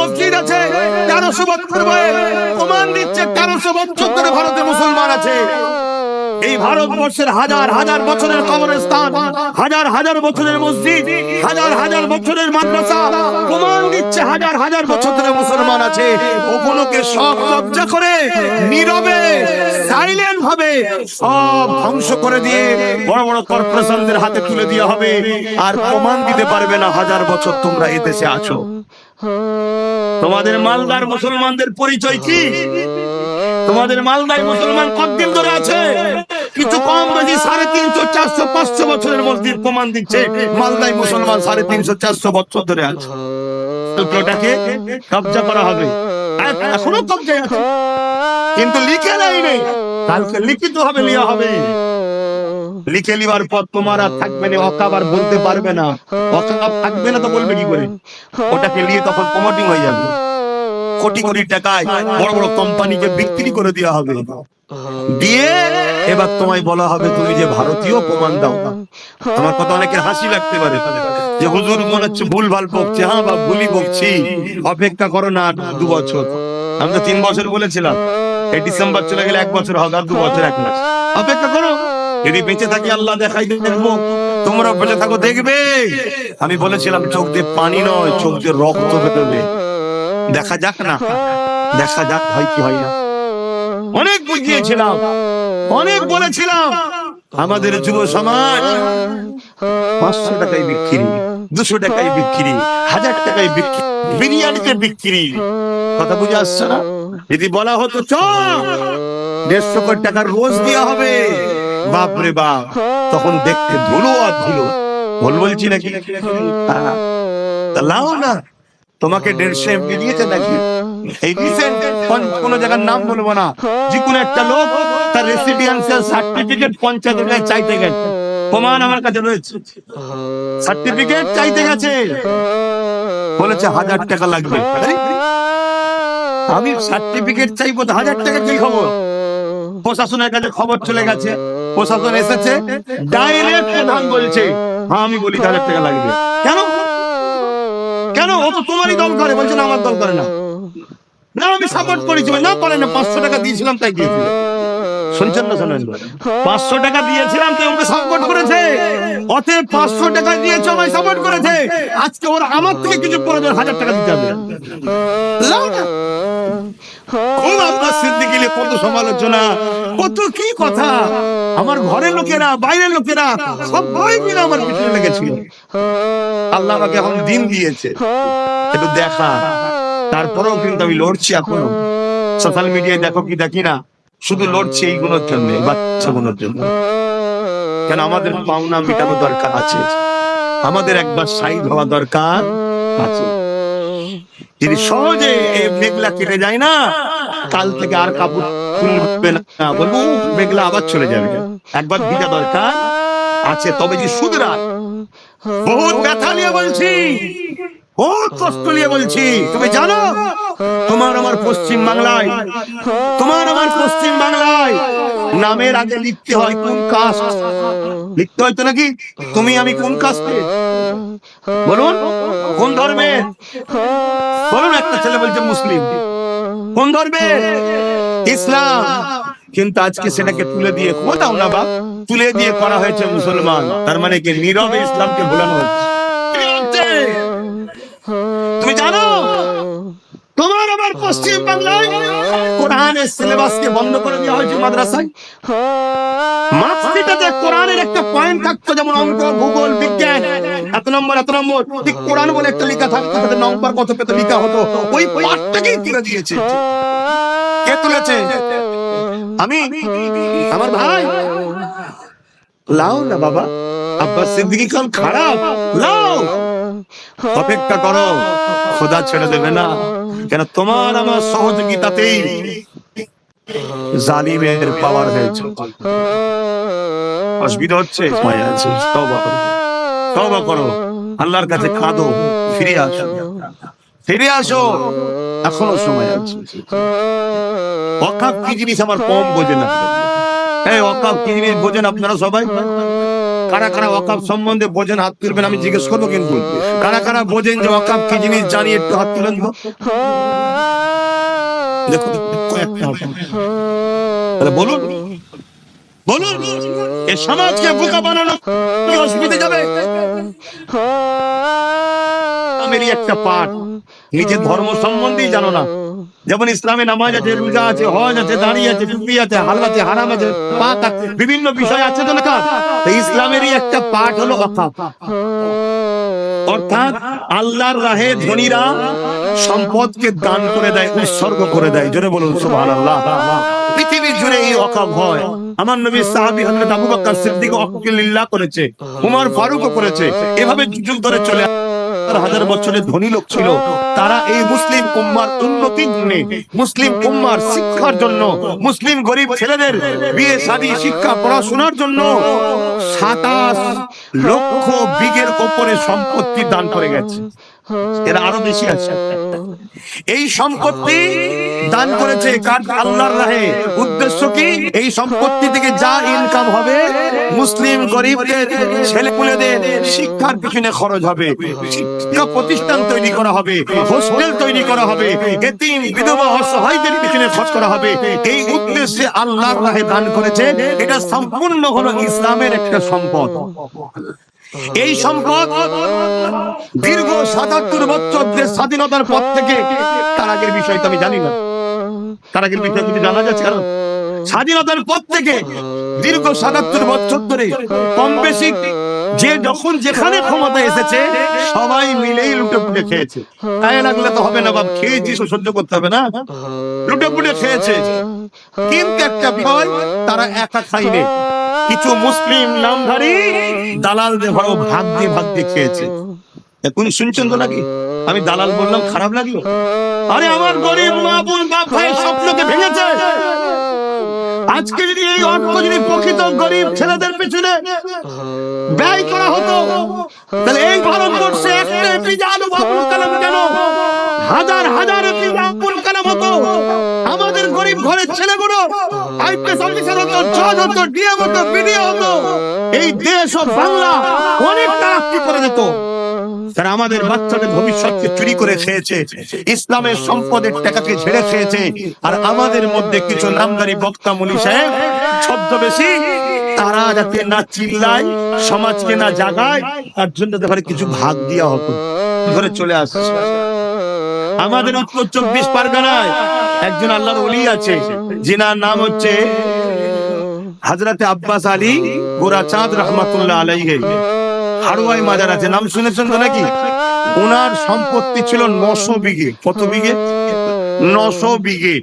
মসজিদ আছে তেরোশো বছর প্রমাণ দিচ্ছে তেরোশো বছর ধরে ভারতে মুসলমান আছে। এই ভারতবর্ষের হাজার হাজার বছরের কবরস্থান, হাজার হাজার বছরের মসজিদ, হাজার হাজার বছরের মাদ্রাসা, প্রমাণ দিচ্ছে হাজার হাজার বছর ধরে মুসলমান আছে। ওগুলোকে সব করে নীরবে সাইলেন্ট সব ধ্বংস করে দিয়ে বড় বড় কর্পোরেশনদের হাতে তুলে দেওয়া হবে। আর প্রমাণ দিতে পারবে না হাজার বছর তোমরা এই দেশে আছো। তোমাদের মালদার মুসলমানদের পরিচয় কি? তোমাদের মালদায় মুসলমান কতদিন ধরে আছে? কিছু কম বেশি, সাড়ে তিনশো, চারশো, পাঁচশো বছরের মসজিদ প্রমাণ দিচ্ছে, মালদায় মুসলমান সাড়ে তিনশো, চারশো বছর ধরে আছে। ওটাকে কবজা করা হবে। এখনও কবজায় আছে। কিন্তু লিখে নেই কালকে লিখিত হবে লিয়া হবে। লিখে লিবার পর তোমার আর থাকবে না অকাব আর বলতে পারবে না। অকাব থাকবে না তো বলবে কি করে? ওটাকে নিয়ে তখন প্রমোটিং হয়ে যাবে। কোটি কোটি টাকায় বড় বড় কোম্পানিকে বিক্রি করে দেওয়া হবে। দিয়ে এবার তোমায় বলা হবে, তুমি যে ভারতীয় প্রমাণ দাও না। আমার কথা অনেকের হাসি লাগতে পারে। যে হুজুর মনে হচ্ছে ভুল ভালো বকছে। হ্যাঁ বা ভুলই বকছি। অপেক্ষা করো না দু বছর। আমি তো তিন বছর বলেছিলাম। এই ডিসেম্বর চলে গেলে এক বছর হবে আর দু বছর এক মাস। অপেক্ষা করো। যদি বেঁচে থাকি, আল্লাহ দেখাই দেখব। তোমরা বেঁচে থাকো, দেখবে। আমি বলেছিলাম, চোখ দিয়ে পানি নয়, চোখ দিয়ে রক্ত বেরোবে। দেখা যাক না। দেখা যাক, হয় কি হয় না। অনেক বুঝিয়েছিলাম, অনেক বলেছিলাম। আমাদের যুব সমাজ, পাঁচশো টাকায় বিক্রি, দুশো টাকায় বিক্রি, হাজার টাকায় বিক্রি, বিরিয়ানিতে বিক্রি। কথা বুঝে আসছে না? যদি বলা হতো চ দেড়শো কোটি টাকা রোজ দেওয়া হবে। বাপরে বাপ, তখন দেখতে ধুলো আর ধুলো। ভুল বলছি নাকি। লাও না, তোমাকে দেড়শো এমপি দিয়েছে নাকি? এই রিসেন্ট কোন জায়গার নাম বলব না। যে কোনো একটা লোক তার রেসিডেন্সিয়াল সার্টিফিকেট পঞ্চায়েতের কাছে চাইতে গেছে। প্রমাণ আমার কাছে রয়েছে। সার্টিফিকেট চাইতে গেছে। বলেছে হাজার টাকা লাগবে। আমি সার্টিফিকেট চাইব তো হাজার টাকা কি খবর? প্রশাসনের কাছে খবর চলে গেছে। প্রশাসন এসেছে। ডাইরেক্ট প্রধান বলছে। হ্যাঁ আমি বলি হাজার টাকা লাগবে। কেন? কেন? ও তো তোমারই দল করে, বলছে না, আমার দল করে না। না, আমি সাপোর্ট করেছি, না করে না, পাঁচশো টাকা দিয়েছিলাম, তাই দিয়েছিল শুনছেন না, শোনেন। পাঁচশো টাকা দিয়েছিলাম, তাই ওকে সাপোর্ট করেছে। অতএব পাঁচশো টাকা দিয়েছে, আমায় সাপোর্ট করেছে। আজকে ওরা আমার থেকে কিছু প্রয়োজন, হাজার টাকা দিতে হবে। কত সমালোচনা, কত কি কথা? আমার ঘরের লোকেরা, বাইরের লোকেরা মিলে আমার পিছনে লেগেছিল। আল্লাহ আমাকে এখন দিন দিয়েছে। একটু দেখা। তারপরেও কিন্তু আমি লড়ছি এখনও। সোশ্যাল মিডিয়ায় দেখো কি দেখি না? শুধু লড়ছি এইগুলোর জন্য বাচ্চাগুলোর জন্য। কেন আমাদের পাওনা মেটানো দরকার আছে। আমাদের একবার সাইড হওয়া দরকার আছে। যদি সহজে মেঘলা কেটে যায় না। কাল থেকে আর কাপড় খুলবে না। বলব মেঘলা আবার চলে যাবে। একবার ভিজা দরকার আছে, তবে যে সুদরা, বহুত ব্যথা নিয়ে বলছি, বহুত কষ্ট নিয়ে বলছি। তুমি জানো, তোমার আমার পশ্চিম বাংলায়, তোমার আমার পশ্চিম বাংলায় নামের আগে লিখতে হয় কোন কাস্ট। লিখতে হয় তো নাকি? তুমি আমি কোন কাস্টে? বলুন। কোন ধর্মে? বলুন একটা ছেলে বলছে মুসলিম। কোন ধর্মে? ইসলাম। কিন্তু আজকে সেটাকে তুলে দিয়ে কোথাও না বাপ। তুলে দিয়ে করা হয়েছে মুসলমান। তার মানে কি নীরবে ইসলামকে ভুলানো হচ্ছে। তোমার আমার পশ্চিম বাংলায় কোরআনের সিলেবাসকে বন্ধ করে দেওয়া হয়েছে মাদ্রাসায়? মার্কশিটে কোরআনের একটা পয়েন্ট থাকতো, যেমন অঙ্ক, ভূগোল, বিজ্ঞান। এত নম্বর এত নম্বর। ঠিক কোরআন বলে একটা লেখা থাকতো, তাতে নম্বর কত পেতে, লেখা হতো। ওই পাঠটাকেই তুলে দিয়েছে। কে তুলেছে? আমি? আমার ভাই? লাও না বাবা। আব্বাস সিদ্দিকী খান খারাপ। লাও। অপেক্ষা করো। খোদা ছেড়ে দেবে না। কেন তোমার আমার সহযোগিতাতেই জালিমের পাওয়ার হয়েছে। অসুবিধা হচ্ছে? তওবা করো। আল্লাহর কাছে কাঁদো। ফিরে আসো। ফিরে আসো। এখনও সময় আছে। অকাপ কি জিনিস আমার কম বোঝে না। এই অকাপ কি জিনিস বোঝেন আপনারা সবাই? কারা কারা ওয়াকাব সম্বন্ধে বোঝেন, হাত তুলবেন আমি জিজ্ঞেস করব কিন্তু। কারা কারা বোঝেন যে ওয়াকাব কি জিনিস জানি একটু হাত তুলেন বলুন বলুন এ সমাজকে বোকা বানানো অসুবিধা যাবে? ইসলামেরই একটা পাঠ। নিজের ধর্ম সম্বন্ধেই জানো না। যেমন ইসলামে নামাজ আছে রোজা আছে, হজ আছে, দাঁড়িয়ে আছে টুপি আছে, হাল আছে, হারাম আছে, পাক আছে, বিভিন্ন বিষয় আছে তো লেখা। ইসলামেরই একটা পাঠ হলো অকাপ অর্থাৎ আল্লাহর রাহে ধনীরা সম্পদকে দান করে দেয়, উৎসর্গ করে দেয়। জোরে বলুন, সুবহানাল্লাহ। পৃথিবী জুড়ে এই অকাপ হয় আমার নবী সাহাবী হযরত আবু বকর সিদ্দিক অকিলিল্লাহ করেছে, উমর ফারুকও করেছে। এভাবে যুগ ধরে চলে হাজার হাজার বছরের ধনী লোক ছিল। তারা এই মুসলিম উম্মার উন্নতির জন্য, মুসলিম উম্মার শিক্ষার জন্য, মুসলিম গরিব ছেলেদের বিয়ে, শাদী, শিক্ষা, পড়াশোনার জন্য সাতাশ লক্ষ বিঘের ওপরে সম্পত্তি দান করে গেছে। এরা আরও বেশি আছে। এই সম্পত্তি দান করেছে কার? আল্লাহর রাহে। উদ্দেশ্য কি? এই সম্পত্তি থেকে যা ইনকাম হবে, মুসলিম গরিবদের, ছেলেপুলেদের শিক্ষার পিছনে খরচ হবে। প্রতিষ্ঠান তৈরি করা হবে, হোস্টেল তৈরি করা হবে, এতিম বিধবা অসহায়দের পিছনে খরচ করা হবে। এই উদ্দেশ্যে রাহে দান করেছে এটা সম্পূর্ণ হলো ইসলামের একটা সম্পদ। এই সম্পদ দীর্ঘ সাতাত্তর বছর স্বাধীনতার পর থেকে তার আগের বিষয় তো আমি জানি না। তার আগের বিষয় কিছু জানা যাচ্ছে কারণ স্বাধীনতার পর থেকে দীর্ঘ সাতাত্তর বছর ধরে কম বেশি যে যখন যেখানে ক্ষমতা এসেছে, সবাই মিলেই লুটে পুটে খেয়েছে। তাই লাগলে তো হবে না, বাপ, খেয়েছি সহ্য করতে হবে না। লুটে পুটে খেয়েছে। কিন্তু একটা বিষয়, তারা একা খাইনি কিছু মুসলিম নামধারী দালালদের ঘরে ভাগ দিয়ে ভাগ দিয়ে খেয়েছে। এখন শুনছেন তো নাকি? আমি দালাল বললাম, খারাপ লাগল। আরে আমার গরিব মা বোন বাপ ভাই স্বপ্নকে ভেঙেছে। আজকে যদি এই অর্থ যদি প্রকৃত গরিব ছেলেদের পিছনে ব্যয় করা হতো, তাহলে এই ভারতবর্ষে একটা আবুল কালাম কেন? হাজার হাজার আবুল কালাম হতো। আমাদের গরিব ঘরের ছেলেগুলো আইপিএস অফিসার হতো জজ হতো ডিএম হতো বিডিও হতো। এই দেশ ও বাংলা অনেক তারাক্কি করে যেত তারা আমাদের বাচ্চাদের ভবিষ্যৎকে চুরি করে খেয়েছে, ইসলামের সম্পদের টাকাকে ঝেড়ে খেয়েছে, আর আমাদের মধ্যে কিছু নামদারি বক্তা মুলি সাহেব, ছদ্মবেশী, তারা যাতে না চিল্লায়, সমাজকে না জাগায়, তার জন্য তাদের কিছু ভাগ দেওয়া হতো ধরে চলে আসছে। আমাদের উত্তর চব্বিশ পরগনায় একজন আল্লাহর ওলি আছে যিনার নাম হচ্ছে হাজরাতে আব্বাস আলী গোরা চাঁদ রহমাতুল্লাহ আলাইহি। হাড়ুয়াই মাজার আছে, নাম শুনেছেন তো নাকি? ওনার সম্পত্তি ছিল নশো বিঘে। কত বিঘে? নশো বিঘে।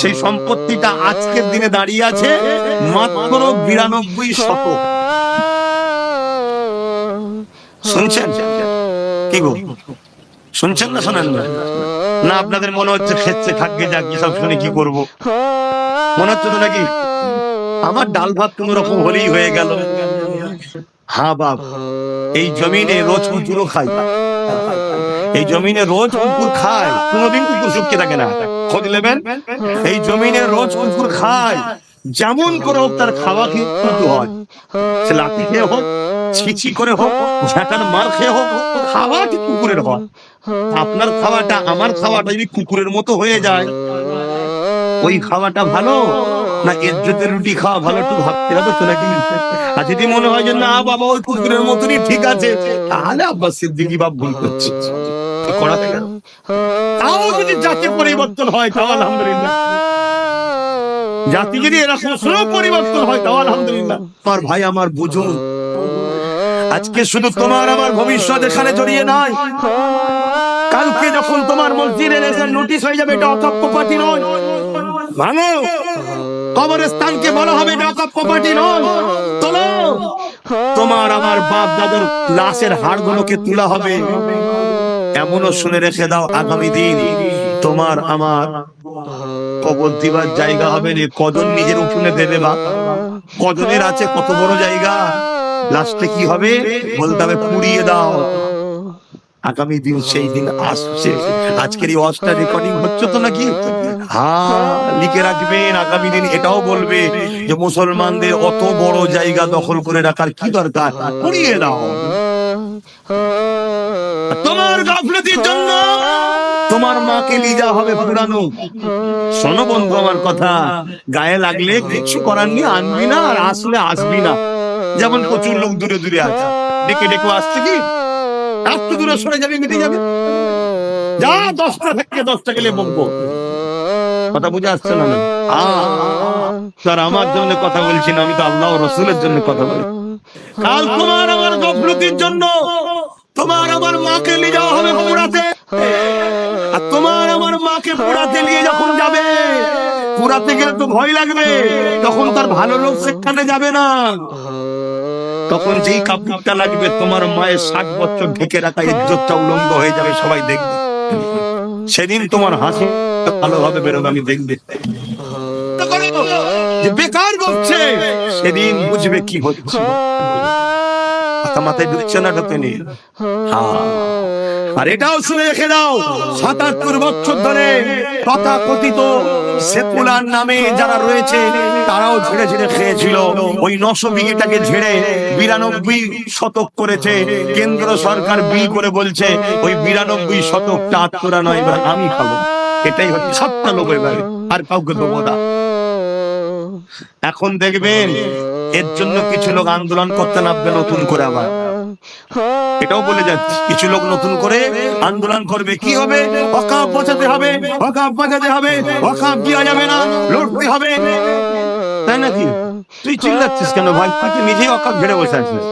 সেই সম্পত্তিটা আজকের দিনে দাঁড়িয়ে আছে মাত্র বিরানব্বই শতক শুনছেন? কি গো? শুনছেন না শোনেন? না না আপনাদের মনে হচ্ছে খেচ্ছে থাকবে যাক সব শুনে কি করব? মনে হচ্ছে তো নাকি? আমার ডাল ভাত কোন রকম হলেই হয়ে গেল। হ্যাঁ বাপ, এই জমিনে রোজ কুকুরও খাই এই জমিনে রোজ কুকুর খায়, কোনোদিন কুকুর শুকিয়ে থাকে না। খোঁজ নেবেন? এই জমিনে রোজ কুকুর খায়, যেমন করে হোক তার খাওয়া কিন্তু হয়। সে লাঠি খেয়ে হোক, ছিছি করে হোক, ঝাঁটার মার খেয়ে হোক, খাওয়া কি কুকুরের হয়। আপনার খাওয়াটা, আমার খাওয়াটা যদি কুকুরের মতো হয়ে যায়, ওই খাওয়াটা ভালো। না ইজ্জতের রুটি খাওয়া ভালো, একটু ভাবতে হবে তো নাকি আর যদি মনে হয় যে, না, বাবা, ওই কুকুরের মতনই ঠিক আছে, তাহলে আব্বাস সিদ্দিকি বাপ ভুল করছে। গেল। তাও যদি পরিবর্তন হয়, তাও আলহামদুলিল্লাহ। জাতি যদি এরকম পরিবর্তন হয়, তাও আলহামদুলিল্লাহ। ভাই, আমার বুঝুন আজকে শুধু তোমার আমার ভবিষ্যৎ এখানে জড়িয়ে নাই কালকে যখন তোমার মসজিদের এসে নোটিশ হয়ে যাবে, এটা নয়। কবরস্থানকে বলা হবে অকপ প্রপার্টি নয়। তোলো তোমার আমার বাপ দাদার লাশের হাড়গুলোকে তোলা হবে। এমনও শুনে রেখে দাও আগামী দিন তোমার আমার কবর দিবার জায়গা হবে রে। কজন নিজের উঠোনে দেবে বা কজনের আছে কত বড় জায়গা? লাস্টে কি হবে? বলতে হবে পুড়িয়ে দাও। আগামী দিন সেই দিন আসছে। আজকের এই অস্টা রেকর্ডিং হচ্ছে তো নাকি? হ্যাঁ লিখে রাখবেন আগামী দিন এটাও বলবে যে মুসলমানদের অত বড় জায়গা দখল করে রাখার কি দরকার? পুড়িয়ে দাও তোমার গাফলতির জন্য তোমার মাকে নিয়ে যাওয়া হবে পুরানো। শোনো বন্ধু আমার কথা গায়ে লাগলে কিছু করার নেই আনবি না আর আসলে আসবি না। যেমন প্রচুর লোক দূরে দূরে আছে। ডেকে ডেকে আসছে কি? একটু দূরে সরে যাবে, মিটে যাবে? যা, দশটা থেকে দশটা গেলে বকবো। কথা বুঝে আসছে না স্যার, আমার জন্য কথা বলছি না আমি তো আল্লাহ রসুলের জন্য কথা বলছি কাল তোমার আমার গফলতির জন্য, তোমার আমার মাকে নিয়ে যাওয়া হবে পুরাতে। আর তোমার আমার মাকে পুরাতে নিয়ে যখন যাবে, পুরাতে গেলে তো ভয় লাগবে, তখন তার ভালো লোক সেখানে যাবে না। তখন যেই কাপড়টা লাগবে, তোমার মায়ের ষাট বছর ঢেকে রাখা ইজ্জতটা উলঙ্গ হয়ে যাবে, সবাই দেখবে। সেদিন তোমার হাসি ভালোভাবে বেরোবে, আমি দেখবে। বেকার বলছে, সেদিন বুঝবে কি হচ্ছে। মাথা মাথায় হ্যাঁ। আর এটাও শুনে রেখে দাও, সাতাত্তর বছর ধরে তথা কথিত সেকুলার নামে যারা রয়েছে, তারাও ঝেড়ে ঝেড়ে খেয়েছিল। ওই নশো বিঘিটাকে ঝেড়ে বিরানব্বই শতক করেছে। কেন্দ্র সরকার বিল করে বলছে, ওই বিরানব্বই শতকটা আত্মরা নয়, এবার আমি খাব এটাই হচ্ছে সবটা লোক এবারে, আর কাউকে দেবো না। এখন দেখবেন, এর জন্য কিছু লোক আন্দোলন করতে নামবে নতুন করে আবার। এটাও বলে যাচ্ছে কিছু লোক নতুন করে আন্দোলন করবে, কি হবে? অকাপ বাঁচাতে হবে, অকাপ বাঁচাতে হবে, অকাপ দেওয়া যাবে না, লড়তে হবে। তাই নাকি? তুই চিল্লাচ্ছিস কেন ভাই? তুই নিজেই অকাপ ঝেড়ে বসে আছিস?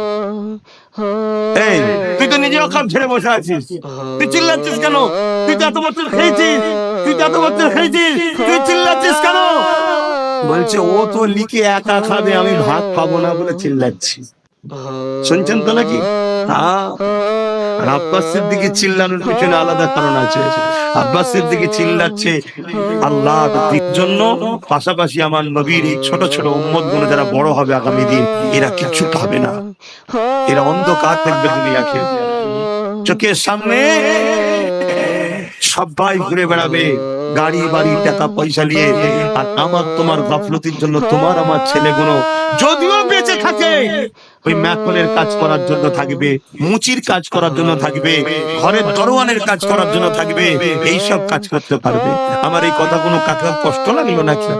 এই, তুই তো নিজে অকাপ ঝেড়ে বসে আছিস। তুই চিল্লাচ্ছিস কেন? তুই তো এত বছর খেয়েছিস। তুই তো এত বছর খেয়েছিস। তুই চিল্লাচ্ছিস কেন? বলছে, ও তো লিখে একা খাবে, আমি ভাত পাবো না বলে চিল্লাচ্ছি। শুনছেন তো নাকি। আর আব্বাস চিল্লানোর পিছনে আলাদা কারণ আছে। আব্বাস চিল্লাচ্ছে আল্লাহ জন্য, পাশাপাশি আমার নবীর এই ছোট ছোট উম্মতগুলো যারা বড় হবে আগামী দিন, এরা কিছু পাবে না। এরা অন্ধকার দেখবে দুনিয়াকে চোখের সামনে সবাই ঘুরে বেড়াবে। গাড়ি বাড়ি টাকা পয়সা নিয়ে আর আমার তোমার গাফলতির জন্য তোমার আমার ছেলেগুলো যদিও বেঁচে থাকে। ওই ম্যাকলের কাজ করার জন্য থাকবে, মুচির কাজ করার জন্য থাকবে, ঘরের দরওয়ানের কাজ করার জন্য থাকবে এই সব কাজ করতে পারবে। আমার এই কথাগুলো কাকে কষ্ট লাগল নাকি?